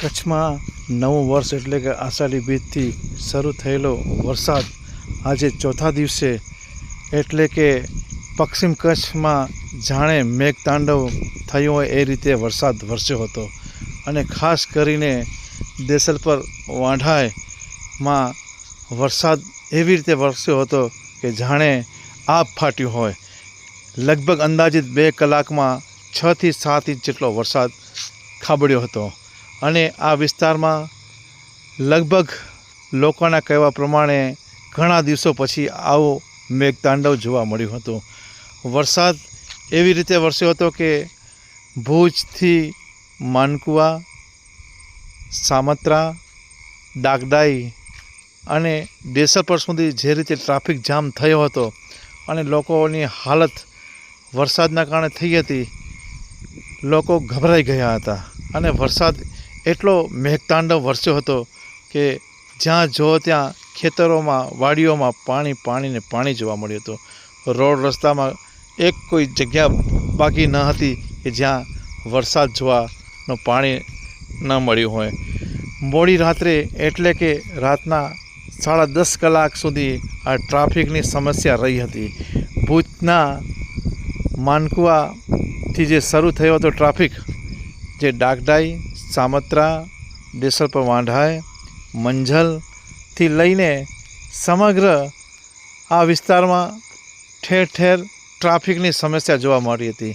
કચ્છમાં નવું વર્ષ એટલે કે આષાઢી બીજથી શરૂ થયેલો વરસાદ આજે ચોથા દિવસે એટલે કે પશ્ચિમ કચ્છમાં જાણે મેઘતાંડવ થયું હોય એ રીતે વરસાદ વરસ્યો હતો. અને ખાસ કરીને દેસલ પર વાંઢાયમાં વરસાદ એવી રીતે વરસ્યો હતો કે જાણે આભ ફાટ્યું હોય. લગભગ અંદાજિત બે કલાકમાં છથી સાત ઇંચ જેટલો વરસાદ ખાબડ્યો હતો. અને આ વિસ્તારમાં લગભગ લોકોના કહેવા પ્રમાણે ઘણા દિવસો પછી આવો મેઘતાંડવ જોવા મળ્યું હતું. વરસાદ એવી રીતે વરસ્યો હતો કે ભુજથી માનકુવા, સામત્રા ડાગડાઈ અને ડેસરપર સુધી જે રીતે ટ્રાફિક જામ થયો હતો અને લોકોની હાલત વરસાદના કારણે થઈ હતી, લોકો ગભરાઈ ગયા હતા અને વરસાદ એટલો મેઘતાંડવ વરસ્યો હતો કે જ્યાં જો ત્યાં ખેતરોમાં, વાડીઓમાં પાણી પાણીને પાણી જોવા મળ્યું હતું. રોડ રસ્તામાં એક કોઈ જગ્યા બાકી ન હતી કે જ્યાં વરસાદ જોવાનો પાણી ન મળ્યું હોય. મોડી રાત્રે એટલે કે રાતના સાડા દસ કલાક સુધી આ ટ્રાફિકની સમસ્યા રહી હતી. ભુજના માનકુવાથી જે શરૂ થયો હતો ટ્રાફિક, જે ડાગડાઈ સામત્રા દેસલપર વાંઢાય મંઝલથી લઈને સમગ્ર આ વિસ્તારમાં ઠેર ઠેર ટ્રાફિકની સમસ્યા જોવા મળી હતી.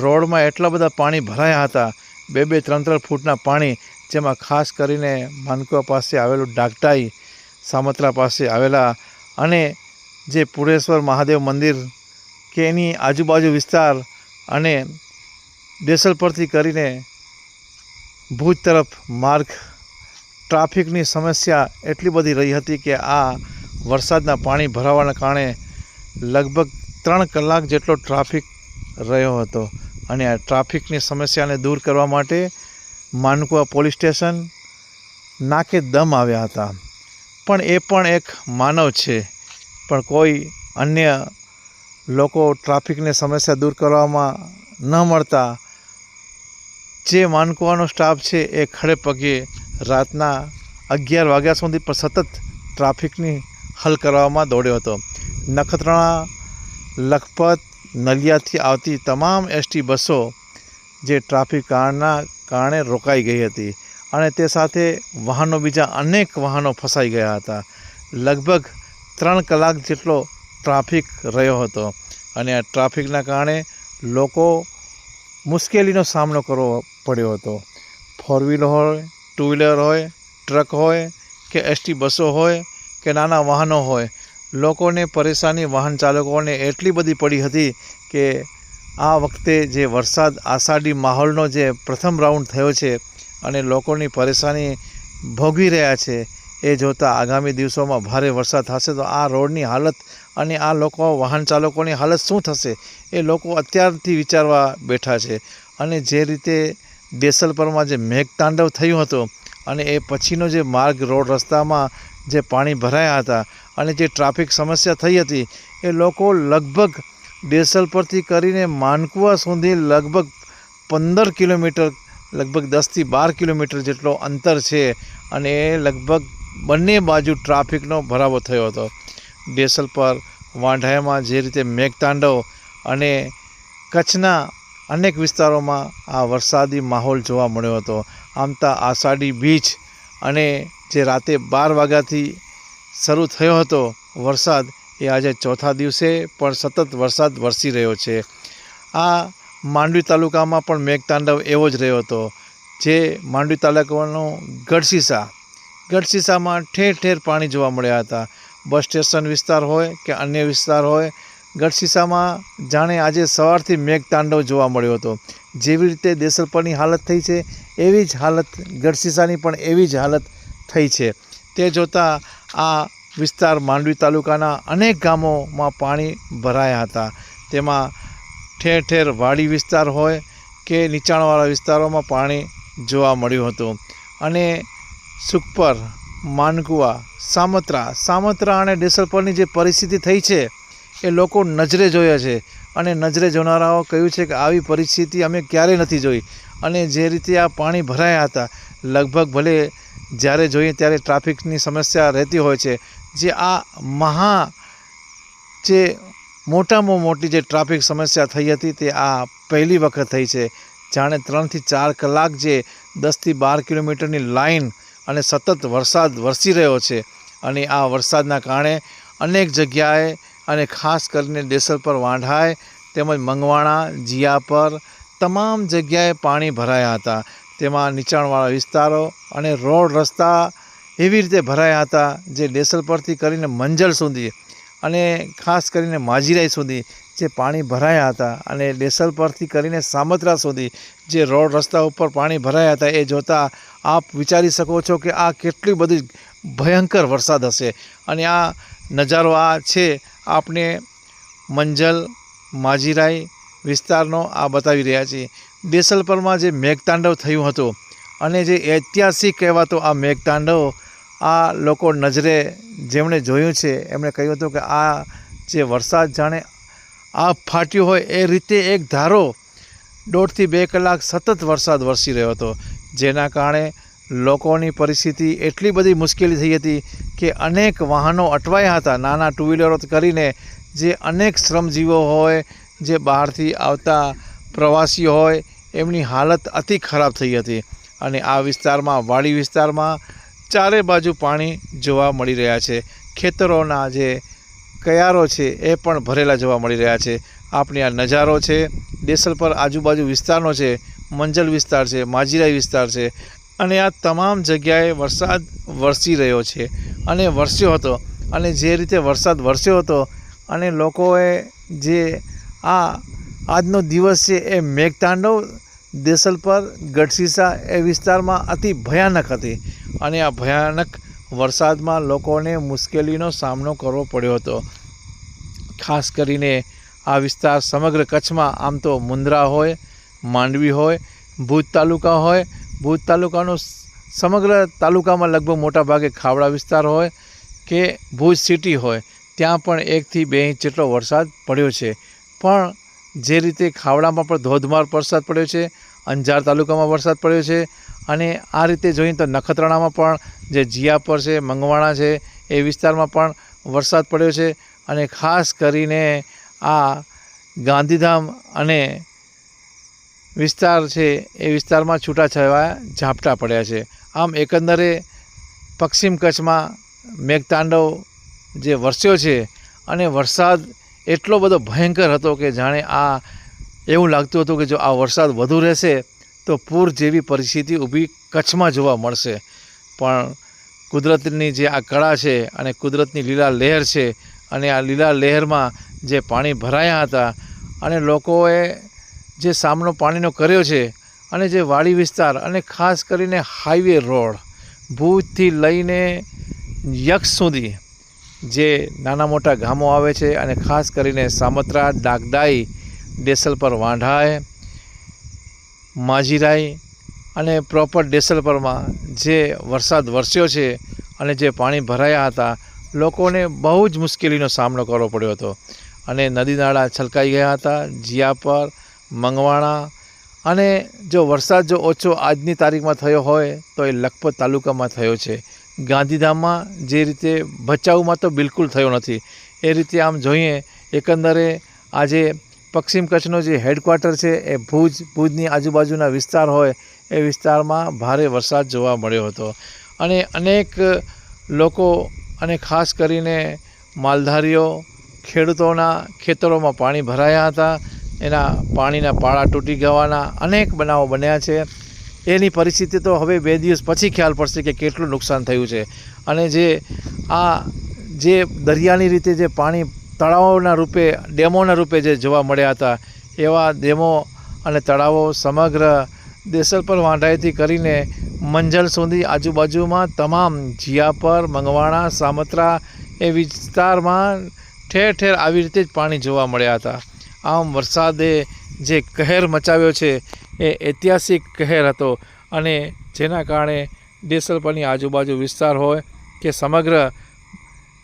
રોડમાં એટલા બધા પાણી ભરાયા હતા, બે બે ત્રણ ત્રણ ફૂટના પાણી, જેમાં ખાસ કરીને માનકુવા પાસે આવેલું ડાકટાઈ, સામત્રા પાસે આવેલા અને જે પુરેશ્વર મહાદેવ મંદિર કે એની આજુબાજુ વિસ્તાર અને ડેસલ પરથી કરીને ભુજ તરફ માર્ગ. ટ્રાફિકની સમસ્યા એટલી બધી રહી હતી કે આ વરસાદના પાણી ભરાવાના કારણે લગભગ ત્રણ કલાક જેટલો ટ્રાફિક રહ્યો હતો. અને આ ટ્રાફિકની સમસ્યાને દૂર કરવા માટે માનકુવા પોલીસ સ્ટેશન નાકે દમ આવ્યા હતા. પણ એ પણ એક માનવ છે. પણ કોઈ અન્ય લોકો ટ્રાફિકની સમસ્યા દૂર કરવામાં ન મળતા જે માનકુવાનો સ્ટાફ છે એ ખડે પગે રાતના અગિયાર વાગ્યા સુધી પણ સતત ટ્રાફિકની હલ કરવામાં દોડ્યો હતો. નખત્રાણા, લખપત, નલિયાથી આવતી તમામ એસટી બસો જે ટ્રાફિક કારણના કારણે રોકાઈ ગઈ હતી અને તે સાથે વાહનો બીજા અનેક વાહનો ફસાઈ ગયા હતા. લગભગ ત્રણ કલાક જેટલો ટ્રાફિક રહ્યો હતો અને આ ટ્રાફિકના કારણે લોકો મુશ્કેલીનો સામનો કરવો પડ્યો હતો. ફોર વ્હીલર હોય ટુ વ્હીલર હોય ટ્રક હોય, કે એસટી બસો હોય, કે નાના વાહનો હોય, લોકોને પરેશાની વાહન ચાલકોને એટલી બધી પડી હતી કે આ વખતે જે વરસાદ, આષાઢી માહોલનો જે પ્રથમ રાઉન્ડ થયો છે અને લોકોની પરેશાની ભોગવી રહ્યા છે, એ જોતાં આગામી દિવસોમાં ભારે વરસાદ થશે તો આ રોડની હાલત અને આ લોકો, વાહન ચાલકોની હાલત શું થશે એ લોકો અત્યારથી વિચારવા બેઠા છે. અને જે રીતે દેસલપરમાં જે મેઘતાંડવ થયું હતું અને એ પછીનો જે માર્ગ રોડ રસ્તામાં જે પાણી ભરાયા હતા અને જે ટ્રાફિક સમસ્યા થઈ હતી, એ લોકો લગભગ દેસલ પરથી કરીને માનકુવા સુધી લગભગ પંદર કિલોમીટર, લગભગ દસથી બાર કિલોમીટર જેટલો અંતર છે અને એ લગભગ બંને બાજુ ટ્રાફિકનો ભરાવો થયો હતો. દેસલ પર વાંઢાયામાં જે રીતે મેઘતાંડવ અને કચ્છના અનેક વિસ્તારોમાં આ વરસાદી માહોલ જોવા મળ્યો હતો. આમ તો આષાઢી બીચ અને જે રાતે બાર વાગ્યાથી શરૂ થયો હતો વરસાદ, એ આજે ચોથા દિવસે પણ સતત વરસાદ વરસી રહ્યો છે. આ માંડવી તાલુકામાં પણ મેઘતાંડવ એવો જ રહ્યો હતો, જે માંડવી તાલુકાનો ગઢસીસા ગઢસીસામાં ઠેર ઠેર પાણી જોવા મળ્યા હતા. બસ સ્ટેશન વિસ્તાર હોય કે અન્ય વિસ્તાર હોય ગઢસીસામાં જાણે આજે સવારથી મેઘતાંડવ જોવા મળ્યો હતો. જેવી રીતે દેસલપરની હાલત થઈ છે, એવી જ હાલત ગઢસીસાની પણ એવી જ હાલત થઈ છે. તે જોતાં આ વિસ્તાર માંડવી તાલુકાના અનેક ગામોમાં પાણી ભરાયા હતા. તેમાં ઠેર ઠેર વાડી વિસ્તાર હોય કે નીચાણવાળા વિસ્તારોમાં પાણી જોવા મળ્યું હતું. અને સુખપર, માનકુવા, સામત્રા સામત્રા અને ડેસલપરની જે પરિસ્થિતિ થઈ છે એ લોકો નજરે જોયા છે. અને નજરે જોનારાઓ કહ્યું છે કે આવી પરિસ્થિતિ અમે ક્યારેય નથી જોઈ. અને જે રીતે આ પાણી ભરાયા હતા, લગભગ ભલે જ્યારે જોઈએ ત્યારે ટ્રાફિકની સમસ્યા રહેતી હોય છે. જે આ મહા જે મોટામાં મોટી જે ટ્રાફિક સમસ્યા થઈ હતી તે આ પહેલી વખત થઈ છે. જાણે ત્રણથી ચાર કલાક જે દસથી બાર કિલોમીટરની લાઈન અને સતત વરસાદ વરસી રહ્યો છે. અને આ વરસાદના કારણે અનેક જગ્યાએ અને ખાસ કરીને ડેસલ પર વાંઢાય તેમજ મંગવાણા, જીયા પર તમામ જગ્યાએ પાણી ભરાયા હતા. તેમાં નીચાણવાળા વિસ્તારો અને રોડ રસ્તા એવી રીતે ભરાયા હતા જે ડેસલ પરથી કરીને મંજલ સુધી અને ખાસ કરીને માજીરાઈ સુધી જે પાણી ભરાયા હતા અને ડેસલ પરથી કરીને સામત્રા સુધી જે રોડ રસ્તા ઉપર પાણી ભરાયા હતા એ જોતાં આપ વિચારી શકો છો કે આ કેટલી બધી ભયંકર વરસાદ હશે. અને આ નજારો આ છે. આપણે મંજલ માજીરાઈ વિસ્તારનો આ બતાવી રહ્યા છીએ. દેસલપરમાં જે મેઘતાંડવ થયું હતું અને જે ઐતિહાસિક કહેવાતો આ મેઘતાંડવ, આ લોકો નજરે જેમણે જોયું છે, એમણે કહ્યું હતું કે આ જે વરસાદ જાણે આ ફાટ્યું હોય એ રીતે એક ધારો દોઢથી બે કલાક સતત વરસાદ વરસી રહ્યો હતો. જેના કારણે લોકોની પરિસ્થિતિ એટલી બધી મુશ્કેલી થઈ હતી કે અનેક વાહનો અટવાયા હતા. નાના ટુ વ્હીલરો કરીને જે અનેક શ્રમજીવો હોય, જે બહારથી આવતા પ્રવાસીઓ હોય, એમની હાલત અતિ ખરાબ થઈ હતી. અને આ વિસ્તારમાં, વાડી વિસ્તારમાં ચારે બાજુ પાણી જોવા મળી રહ્યા છે. ખેતરોના જે કયારો છે એ પણ ભરેલા જોવા મળી રહ્યા છે. આપણી આ નજારો છે, દેસલ પર આજુબાજુ વિસ્તારનો છે, મંજલ વિસ્તાર છે, માજીરાઈ વિસ્તાર છે. અને આ તમામ જગ્યાએ વરસાદ વરસી રહ્યો છે અને વરસ્યો હતો અને જે રીતે વરસાદ વરસ્યો હતો અને લોકોએ જે આ આજનો દિવસ છે એ મેઘતાંડવ દેસલ પર ગઢસીસા એ વિસ્તારમાં અતિ ભયાનક હતી અને આ ભયાનક વરસાદમાં લોકોને મુશ્કેલીનો સામનો કરવો પડ્યો હતો. ખાસ કરીને આ વિસ્તાર સમગ્ર કચ્છમાં આમ તો મુન્દ્રા હોય, માંડવી હોય, ભુજ તાલુકા હોય ભુજ તાલુકાનો સમગ્ર તાલુકામાં લગભગ મોટાભાગે ખાવડા વિસ્તાર હોય કે ભુજ સિટી હોય, ત્યાં પણ એકથી બે ઇંચ જેટલો વરસાદ પડ્યો છે. પણ જે રીતે ખાવડામાં પણ ધોધમાર વરસાદ પડ્યો છે, અંજાર તાલુકામાં વરસાદ પડ્યો છે, અને આ રીતે જોઈએ તો નખત્રાણામાં પણ જે જીયા પર છે, મંગવાણા છે, એ વિસ્તારમાં પણ વરસાદ પડ્યો છે. અને ખાસ કરીને આ ગાંધીધામ અને વિસ્તાર છે, એ વિસ્તારમાં છૂટાછવાયા ઝાપટા પડ્યા છે. આમ એકંદરે પશ્ચિમ કચ્છમાં મેઘતાંડવ જે વરસ્યો છે અને વરસાદ એટલો બધો ભયંકર હતો કે જાણે આ એવું લાગતું હતું કે જો આ વરસાદ વધુ રહેશે તો પૂર જેવી પરિસ્થિતિ ઊભી કચ્છમાં જોવા મળશે. પણ કુદરતની જે આ કળા છે અને કુદરતની લીલા લહેર છે અને આ લીલા લહેરમાં જે પાણી ભરાયા હતા અને લોકોએ જે સામનો પાણીનો કર્યો છે અને જે વાડી વિસ્તાર અને ખાસ કરીને હાઈવે રોડ ભુજથી લઈને યક્ષ સુધી જે નાના મોટા ગામો આવે છે અને ખાસ કરીને સામત્રા ડાગડાઈ ડેસલ પર વાંઢાય, માજીરાઈ અને પ્રોપર ડેસલ પરમાં જે વરસાદ વરસ્યો છે અને જે પાણી ભરાયા હતા, લોકોને બહુ જ મુશ્કેલીનો સામનો કરવો પડ્યો હતો. અને નદી નાળા છલકાઈ ગયા હતા, જીયા પર મંગવાણા અને જો વરસાદ જો ઓછો આજની તારીખમાં થયો હોય, તો એ લખપત તાલુકામાં થયો છે. ગાંધીધામમાં જે રીતે ભચાઉમાં તો બિલકુલ થયો નથી. એ રીતે આમ જોઈએ, એકંદરે આજે પશ્ચિમ કચ્છનો જે હેડક્વાર્ટર છે, એ ભુજ, ભુજની આજુબાજુના વિસ્તાર હોય, એ વિસ્તારમાં ભારે વરસાદ જોવા મળ્યો હતો. અને અનેક લોકો અને ખાસ કરીને માલધારીઓ ખેડૂતોના ખેતરોમાં પાણી ભરાયા હતા. એના પાણીના પાળા તૂટી ગવાના અનેક બનાવો બન્યા છે. એની પરિસ્થિતિ તો હવે બે દિવસ પછી ખ્યાલ પડશે કે કેટલું નુકસાન થયું છે. અને જે આ જે દરિયાની રીતે જે પાણી તળાવોના રૂપે, ડેમોના રૂપે જે જોવા મળ્યા હતા, એવા ડેમો અને તળાવો સમગ્ર દેસલ પર વાંઢાઈથી કરીને મંજલ સુધી આજુબાજુમાં તમામ જીયા પર મંગવાણા, સામત્રા એ વિસ્તારમાં ઠેર ઠેર આવી રીતે જ પાણી જોવા મળ્યા હતા. આમ વરસાદે જે કહેર મચાવ્યો છે, એ ઐતિહાસિક કહેર હતો. અને જેના કારણે દેસલપરની આજુબાજુ વિસ્તાર હોય કે સમગ્ર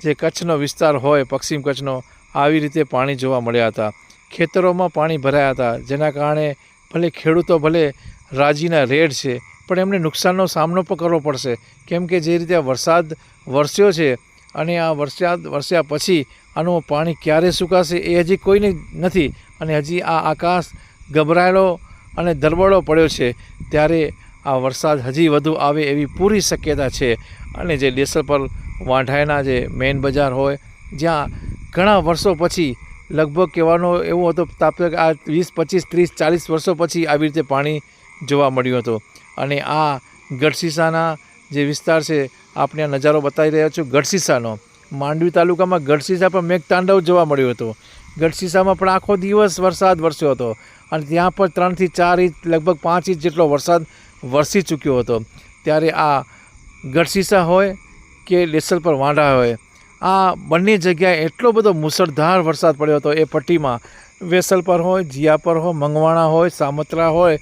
જે કચ્છનો વિસ્તાર હોય, પશ્ચિમ કચ્છનો, આવી રીતે પાણી જોવા મળ્યા હતા. ખેતરોમાં પાણી ભરાયા હતા, જેના કારણે ભલે ખેડૂતો ભલે રાજીના રેડ છે, પણ એમને નુકસાનનો સામનો પણ કરવો પડશે. કેમ કે જે રીતે વરસાદ વરસ્યો છે અને આ વરસાદ વરસ્યા પછી આનું પાણી ક્યારે સુકાશે એ હજી કોઈને નથી. અને હજી આ આકાશ ગભરાયેલો અને દરબડો પડ્યો છે, ત્યારે આ વરસાદ હજી વધુ આવે એવી પૂરી શક્યતા છે. અને જે ડેસર પર વાંઢાયના જે મેઇન બજાર હોય, જ્યાં ઘણા વર્ષો પછી, લગભગ કહેવાનો એવો હતો તાપ આ વીસ, પચીસ, ત્રીસ, ચાલીસ વર્ષો પછી આવી રીતે પાણી જોવા મળ્યું હતું. અને આ ગઢસીસાના જે વિસ્તાર છે આપણે આ નજારો બતાવી રહ્યા છું. ગઢસીસાનો માંડવી તાલુકામાં ગઢસીસા પર મેઘતાંડવ જોવા મળ્યું હતું. ગઢસીસામાં પણ આખો દિવસ વરસાદ વરસ્યો હતો અને ત્યાં પણ ત્રણથી ચાર ઇંચ, લગભગ પાંચ ઇંચ જેટલો વરસાદ વરસી ચૂક્યો હતો. ત્યારે આ ગઢસીસા હોય કે લેસલ પર વાંઢા હોય, આ બંને જગ્યાએ એટલો બધો મુસળધાર વરસાદ પડ્યો હતો. એ પટ્ટીમાં વેસલ પર હોય, જીયા પર હોય, મંગવાણા હોય, સામત્રા હોય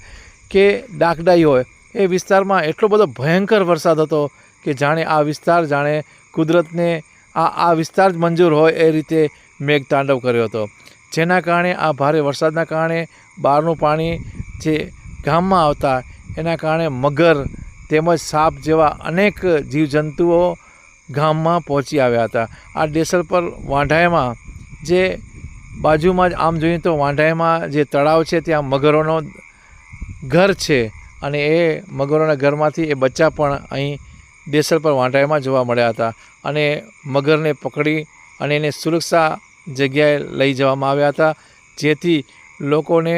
કે ડાકડાઈ હોય, એ વિસ્તારમાં એટલો બધો ભયંકર વરસાદ હતો કે જાણે આ વિસ્તાર જાણે કુદરતને આ આ વિસ્તાર જ મંજૂર હોય એ રીતે મેઘતાંડવ કર્યો હતો. જેના કારણે આ ભારે વરસાદના કારણે બહારનું પાણી જે ગામમાં આવતા એના કારણે મગર તેમજ સાપ જેવા અનેક જીવજંતુઓ ગામમાં પહોંચી આવ્યા હતા. આ ડેસલ પર વાંઢાયમાં જે બાજુમાં જ આમ જોઈએ તો વાંઢાયમાં જે તળાવ છે ત્યાં મગરોનો ઘર છે અને એ મગરોના ઘરમાંથી એ બચ્ચા પણ અહીં ડેસર પર વાંટાયામાં જોવા મળ્યા હતા અને મગરને પકડી અને એને સુરક્ષા જગ્યાએ લઈ જવામાં આવ્યા હતા. જેથી લોકોને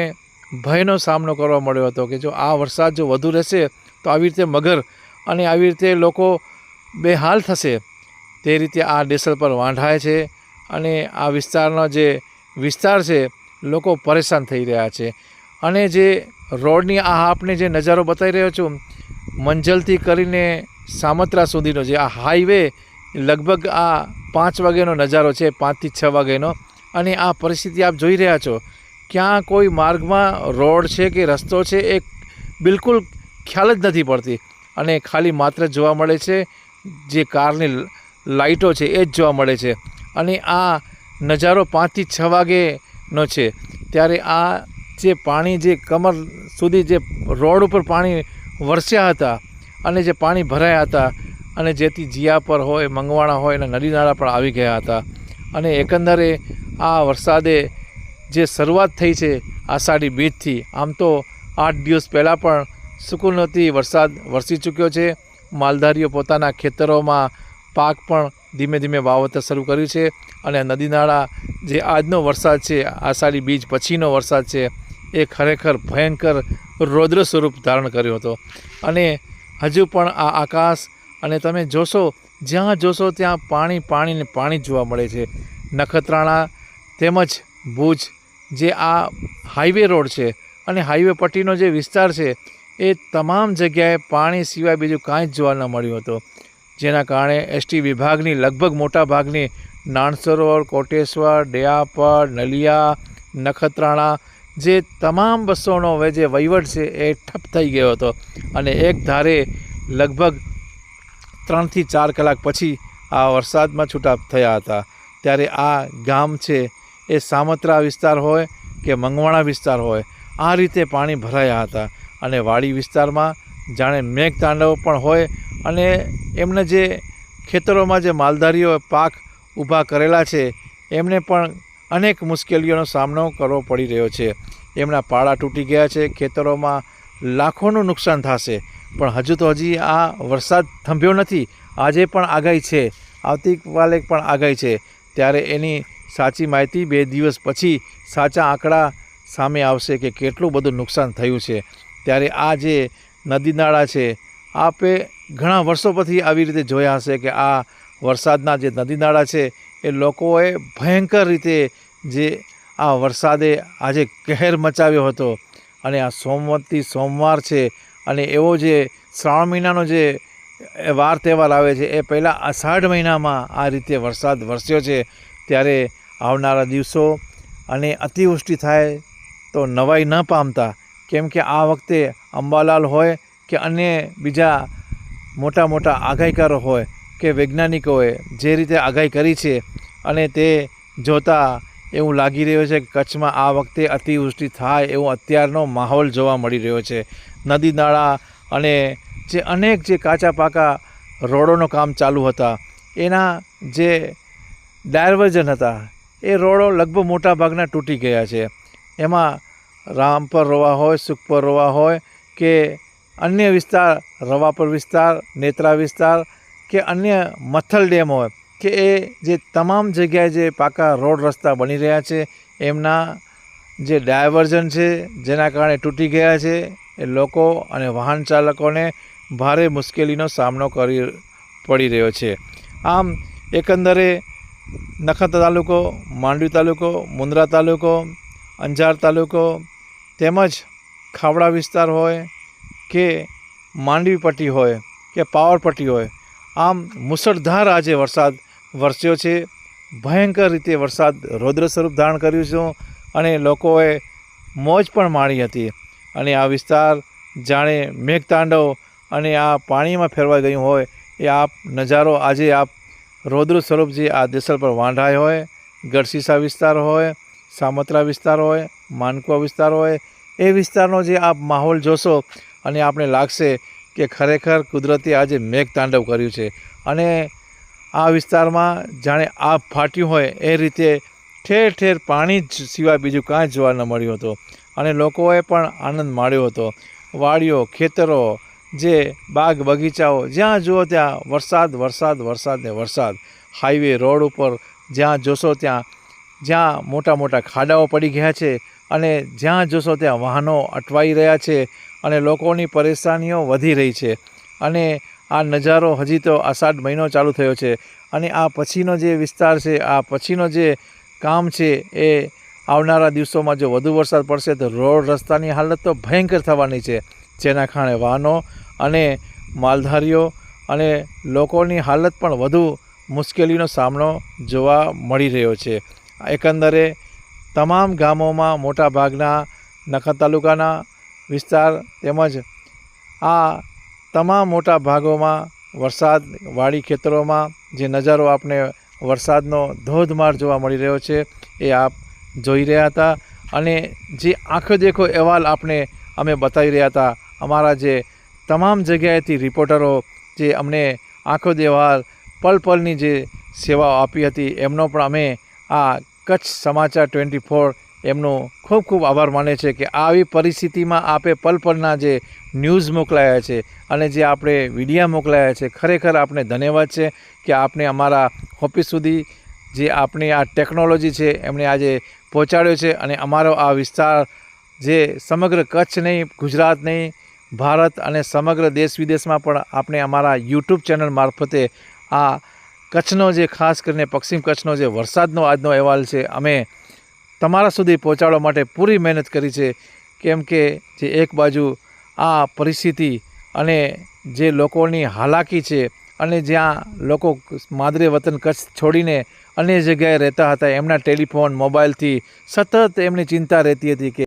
ભયનો સામનો કરવા મળ્યો હતો કે જો આ વરસાદ જો વધુ રહેશે તો આવી રીતે મગર અને આવી રીતે લોકો બેહાલ થશે. તે રીતે આ ડેસલ પર વાંઢાય છે અને આ વિસ્તારનો જે વિસ્તાર છે લોકો પરેશાન થઈ રહ્યા છે. અને જે રોડની આ આપને જે નજારો બતાવી રહ્યો છું, મંજલથી કરીને સામત્રા સુધીનો જે આ હાઈવે લગભગ આ પાંચ વાગ્યાનો નજારો છે, પાંચથી છ વાગ્યાનો. અને આ પરિસ્થિતિ આપ જોઈ રહ્યા છો. ક્યાં કોઈ માર્ગમાં રોડ છે કે રસ્તો છે એ બિલકુલ ખ્યાલ જ નથી પડતી. અને ખાલી માત્ર જોવા મળે છે, જે કારની લાઇટો છે એ જ જોવા મળે છે. અને આ નજારો પાંચથી છ વાગેનો છે. ત્યારે આ જે પાણી, જે કમર સુધી જે રોડ ઉપર પાણી વરસ્યા હતા અને જે પાણી ભરાયા હતા અને જેથી જીયા પર હોય, મંગવાણા હોય અને નદી નાળા પણ આવી ગયા હતા. અને એકંદરે આ વરસાદે જે શરૂઆત થઈ છે આષાઢી બીજથી, આમ તો આઠ દિવસ પહેલાં પણ સુકૂનથી વરસાદ વરસી ચૂક્યો છે. માલધારીઓ પોતાના ખેતરોમાં પાક પણ ધીમે ધીમે વાવતર શરૂ કર્યું છે અને નદી નાળા જે આજનો વરસાદ છે, આષાઢી બીજ પછીનો વરસાદ છે, એ ખરેખર ભયંકર રૌદ્ર સ્વરૂપ ધારણ કર્યો હતો. અને હજુ પણ આ આકાશ અને તમે જોશો, જ્યાં જોશો ત્યાં પાણી પાણીને પાણી જોવા મળે છે. નખત્રાણા તેમજ ભુજ, જે આ હાઈવે રોડ છે અને હાઈવે પટ્ટીનો જે વિસ્તાર છે, એ તમામ જગ્યાએ પાણી સિવાય બીજું કાંઈ જ જોવા ન મળ્યું હતું. જેના કારણે એસટી વિભાગની લગભગ મોટા ભાગની નાણસરોવર કોટેશ્વર, ડેયાપર, નલિયા, નખત્રાણા જે તમામ બસોનો હવે જે વહીવટ છે એ ઠપ થઈ ગયો હતો. અને એક ધારે લગભગ ત્રણથી ચાર કલાક પછી આ વરસાદમાં છૂટા થયા હતા. ત્યારે આ ગામ છે એ સામત્રા વિસ્તાર હોય કે મંગવાણા વિસ્તાર હોય, આ રીતે પાણી ભરાયા હતા. અને વાડી વિસ્તારમાં જાણે મેઘતાંડવ પણ હોય અને એમને જે ખેતરોમાં જે માલધારીઓ પાક ઊભા કરેલા છે, એમને પણ અનેક મુશ્કેલીઓનો સામનો કરવો પડી રહ્યો છે. એમના પાળા તૂટી ગયા છે. ખેતરોમાં લાખોનું નુકસાન થશે. પણ હજુ તો હજી આ વરસાદ થંભ્યો નથી. આજે પણ આગાહી છે. આવતીકાલે પણ આગાહી છે. ત્યારે એની સાચી માહિતી બે દિવસ પછી સાચા આંકડા સામે આવશે કે કેટલું બધું નુકસાન થયું છે. ત્યારે આ જે નદી નાળા છે, આપે ઘણા વર્ષો પછી આવી રીતે જોયા હશે કે આ વરસાદના જે નદી નાળા છે એ લોકોએ ભયંકર રીતે જે આ વરસાદે આજે કહેર મચાવ્યો હતો. અને આ સોમવતી સોમવાર છે અને એવો જે શ્રાવણ મહિનાનો જે વાર તહેવાર આવે છે, એ પહેલાં અષાઢ મહિનામાં આ રીતે વરસાદ વરસ્યો છે. ત્યારે આવનારા દિવસો અને અતિવૃષ્ટિ થાય તો નવાઈ ન પામતા. કેમ કે આ વખતે અંબાલાલ હોય કે અન્ય બીજા મોટા મોટા આગાહીકારો હોય કે વૈજ્ઞાનિકોએ જે રીતે આગાહી કરી છે અને તે જોતાં એવું લાગી રહ્યું છે કે કચ્છમાં આ વખતે અતિવૃષ્ટિ થાય એવો અત્યારનો માહોલ જોવા મળી રહ્યો છે. નદી નાળા અને જે અનેક જે કાચા પાકા રોડોનો કામ ચાલુ હતા, એના જે ડાયવર્ઝન હતા, એ રોડો લગભગ મોટા ભાગના તૂટી ગયા છે. એમાં રામપર રવા હોય સુખપર રવા હોય કે અન્ય વિસ્તાર રવાપર વિસ્તાર, નેત્રા વિસ્તાર કે અન્ય મથલ ડેમ હોય, કે એ જે તમામ જગ્યાએ જે પાકા રોડ રસ્તા બની રહ્યા છે, એમના જે ડાયવર્ઝન છે, જેના કારણે તૂટી ગયા છે, એ લોકો અને વાહન ચાલકોને ભારે મુશ્કેલીનો સામનો કરી પડી રહ્યો છે. આમ, એકંદરે નખત્રાણા તાલુકો, માંડવી તાલુકો, મુન્દ્રા તાલુકો, અંજાર તાલુકો તેમજ ખાવડા વિસ્તાર હોય કે માંડવી પટ્ટી હોય કે પાવર પટ્ટી હોય આમ મુસળધાર આજે વરસાદ વરસ્યો છે. ભયંકર રીતે વરસાદ રૌદ્ર સ્વરૂપ ધારણ કર્યું છે અને લોકોએ મોજ પણ માણી હતી. અને આ વિસ્તાર જાણે મેઘતાંડવ અને આ પાણીમાં ફેરવાઈ ગયું હોય એ આપ નજારો આજે આપ રૌદ્ર સ્વરૂપ જે આ દેસલ પર વાંઢાય હોય ગઢસીસા વિસ્તાર હોય, સામત્રા વિસ્તાર હોય, માનકુવા વિસ્તાર હોય, એ વિસ્તારનો જે આપ માહોલ જોશો અને આપણે લાગશે કે ખરેખર કુદરતે આજે મેઘતાંડવ કર્યું છે. અને આ વિસ્તારમાં જાણે આ ફાટ્યું હોય એ રીતે ઠેર ઠેર પાણી જ સિવાય બીજું કાંઈ જોવા ન મળ્યું હતું. અને લોકોએ પણ આનંદ માણ્યો હતો. વાડીઓ, ખેતરો, જે બાગ બગીચાઓ, જ્યાં જુઓ ત્યાં વરસાદ વરસાદ વરસાદ ને વરસાદ. હાઈવે, રોડ ઉપર જ્યાં જોશો ત્યાં, જ્યાં મોટા મોટા ખાડાઓ પડી ગયા છે અને જ્યાં જોશો ત્યાં વાહનો અટવાઈ રહ્યા છે. અને લોકોની પરેશાનીઓ વધી રહી છે. અને આ નજારો હજી તો આષાઢ મહિનો ચાલુ થયો છે. અને આ પછીનો જે વિસ્તાર છે, આ પછીનો જે કામ છે, એ આવનારા દિવસોમાં જો વધુ વરસાદ પડશે તો રોડ રસ્તાની હાલત તો ભયંકર થવાની છે. જેના કારણે વાહનો અને માલધારીઓ અને લોકોની હાલત પણ વધુ મુશ્કેલીનો સામનો જોવા મળી રહ્યો છે. એકંદરે, તમામ ગામોમાં મોટાભાગના નખત તાલુકાના વિસ્તાર તેમજ આ તમામ મોટા ભાગોમાં વરસાદ વાડી ખેતરોમાં જે નજારો આપને વરસાદનો ધોધમાર જોવા મળી રહ્યો છે, એ આપ જોઈ રહ્યા હતા. અને જે આંખો દેખો અહેવાલ આપણે અમે બતાવી રહ્યા હતા. અમારા જે તમામ જગ્યાએથી રિપોર્ટરો જે અમને આંખો દેવાલ પલ પલની જે સેવાઓ આપી હતી, એમનો પણ અમે આ કચ્છ સમાચાર ટ્વેન્ટી ફોર એમનો ખૂબ ખૂબ આભાર માને છે કે આવી પરિસ્થિતિમાં આપે પલ પલના જે ન્યૂઝ મોકલાયા છે અને જે આપણે વિડીયા મોકલાયા છે, ખરેખર આપને ધન્યવાદ છે કે આપને અમારા ઓફિસ સુધી જે આપણી આ ટેકનોલોજી છે એમણે આજે પહોંચાડ્યો છે અને અમારો આ વિસ્તાર જે સમગ્ર કચ્છ નહીં, ગુજરાત નહીં, ભારત અને સમગ્ર દેશ વિદેશમાં પણ આપણે અમારા યુટ્યુબ ચેનલ મારફતે આ કચ્છનો જે, ખાસ કરીને પશ્ચિમ કચ્છનો જે વરસાદનો આજનો અહેવાલ છે, અમે તમારા સુધી પહોંચાડવા માટે પૂરી મહેનત કરી છે. કેમ કે જે એક બાજુ આ પરિસ્થિતિ અને જે લોકોની હાલાકી છે અને જ્યાં લોકો માદરે વતન કચ્છ છોડીને અન્ય જગ્યાએ રહેતા હતા, એમના ટેલિફોન, મોબાઈલથી સતત એમની ચિંતા રહેતી હતી કે